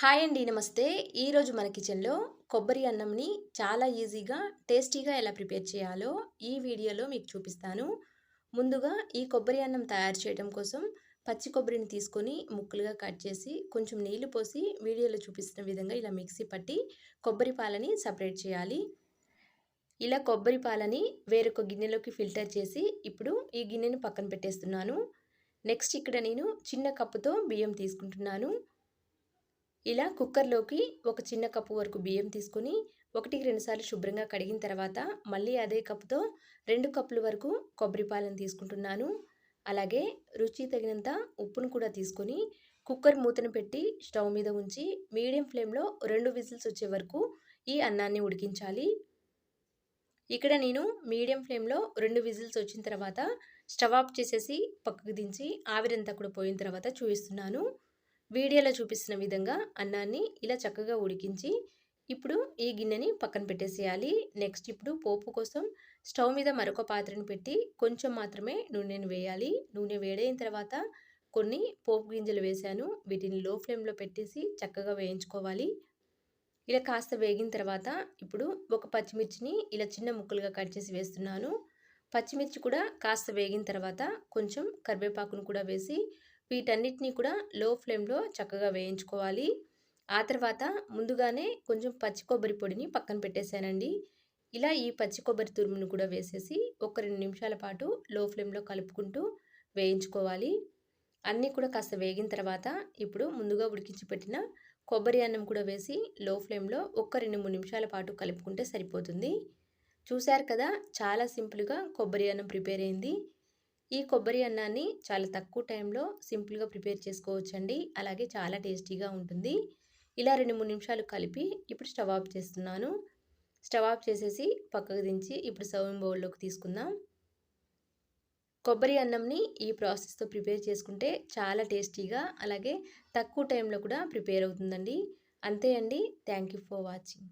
Hi అండి నమస్తే. ఈరోజు మన కిచెన్లో కొబ్బరి అన్నంని చాలా ఈజీగా టేస్టీగా ఎలా ప్రిపేర్ చేయాలో ఈ వీడియోలో మీకు చూపిస్తాను. ముందుగా ఈ కొబ్బరి అన్నం తయారు చేయడం కోసం పచ్చి కొబ్బరిని తీసుకొని ముక్కలుగా కట్ చేసి కొంచెం నీళ్ళు పోసి వీడియోలో చూపిస్తున్న విధంగా ఇలా మిక్సీ పట్టి కొబ్బరి పాలని సపరేట్ చేయాలి. ఇలా కొబ్బరి పాలని వేరొక గిన్నెలోకి ఫిల్టర్ చేసి ఇప్పుడు ఈ గిన్నెని పక్కన పెట్టేస్తున్నాను. నెక్స్ట్ ఇక్కడ నేను చిన్న కప్పుతో బియ్యం తీసుకుంటున్నాను. ఇలా కుక్కర్లోకి ఒక చిన్న కప్పు వరకు బియ్యం తీసుకొని ఒకటికి రెండుసార్లు శుభ్రంగా కడిగిన తర్వాత మళ్ళీ అదే కప్పుతో రెండు కప్పుల వరకు కొబ్బరి పాలను తీసుకుంటున్నాను. అలాగే రుచి తగినంత ఉప్పును కూడా తీసుకొని కుక్కర్ మూతను పెట్టి స్టవ్ మీద ఉంచి మీడియం ఫ్లేమ్లో రెండు విజిల్స్ వచ్చే వరకు ఈ అన్నాన్ని ఉడికించాలి. ఇక్కడ నేను మీడియం ఫ్లేమ్లో రెండు విజిల్స్ వచ్చిన తర్వాత స్టవ్ ఆఫ్ చేసేసి పక్కకు దించి ఆవిరంతా కూడా పోయిన తర్వాత చూపిస్తున్నాను. వీడియోలో చూపిస్తున్న విధంగా అన్నాన్ని ఇలా చక్కగా ఉడికించి ఇప్పుడు ఈ గిన్నెని పక్కన పెట్టేసేయాలి. నెక్స్ట్ ఇప్పుడు పోపు కోసం స్టవ్ మీద మరొక పాత్రను పెట్టి కొంచెం మాత్రమే నూనెను వేయాలి. నూనె వేడైన తర్వాత కొన్ని పోపు గింజలు వేశాను. వీటిని లో ఫ్లేమ్లో పెట్టేసి చక్కగా వేయించుకోవాలి. ఇలా కాస్త వేగిన తర్వాత ఇప్పుడు ఒక పచ్చిమిర్చిని ఇలా చిన్న ముక్కలుగా కట్ చేసి వేస్తున్నాను. పచ్చిమిర్చి కూడా కాస్త వేగిన తర్వాత కొంచెం కరివేపాకును కూడా వేసి వీటన్నిటినీ కూడా లో ఫ్లేమ్లో చక్కగా వేయించుకోవాలి. ఆ తర్వాత ముందుగానే కొంచెం పచ్చి కొబ్బరి పొడిని పక్కన పెట్టేశానండి. ఇలా ఈ పచ్చి కొబ్బరి తురుమును కూడా వేసేసి ఒక రెండు నిమిషాల పాటు లో ఫ్లేమ్లో కలుపుకుంటూ వేయించుకోవాలి. అన్నీ కూడా కాస్త వేగిన తర్వాత ఇప్పుడు ముందుగా ఉడికించి పెట్టిన కొబ్బరి అన్నం కూడా వేసి లో ఫ్లేమ్లో ఒక్క రెండు మూడు నిమిషాల పాటు కలుపుకుంటే సరిపోతుంది. చూశారు కదా చాలా సింపుల్గా కొబ్బరి అన్నం ప్రిపేర్ అయింది. ఈ కొబ్బరి అన్నాన్ని చాలా తక్కువ టైంలో సింపుల్గా ప్రిపేర్ చేసుకోవచ్చండి. అలాగే చాలా టేస్టీగా ఉంటుంది. ఇలా రెండు మూడు నిమిషాలు కలిపి ఇప్పుడు స్టవ్ ఆఫ్ చేస్తున్నాను. స్టవ్ ఆఫ్ చేసేసి పక్కకు దించి ఇప్పుడు సర్వింగ్ బౌల్లోకి తీసుకుందాం. కొబ్బరి అన్నంని ఈ ప్రాసెస్తో ప్రిపేర్ చేసుకుంటే చాలా టేస్టీగా అలాగే తక్కువ టైంలో కూడా ప్రిపేర్ అవుతుందండి. అంతే అండి. Thank you for watching.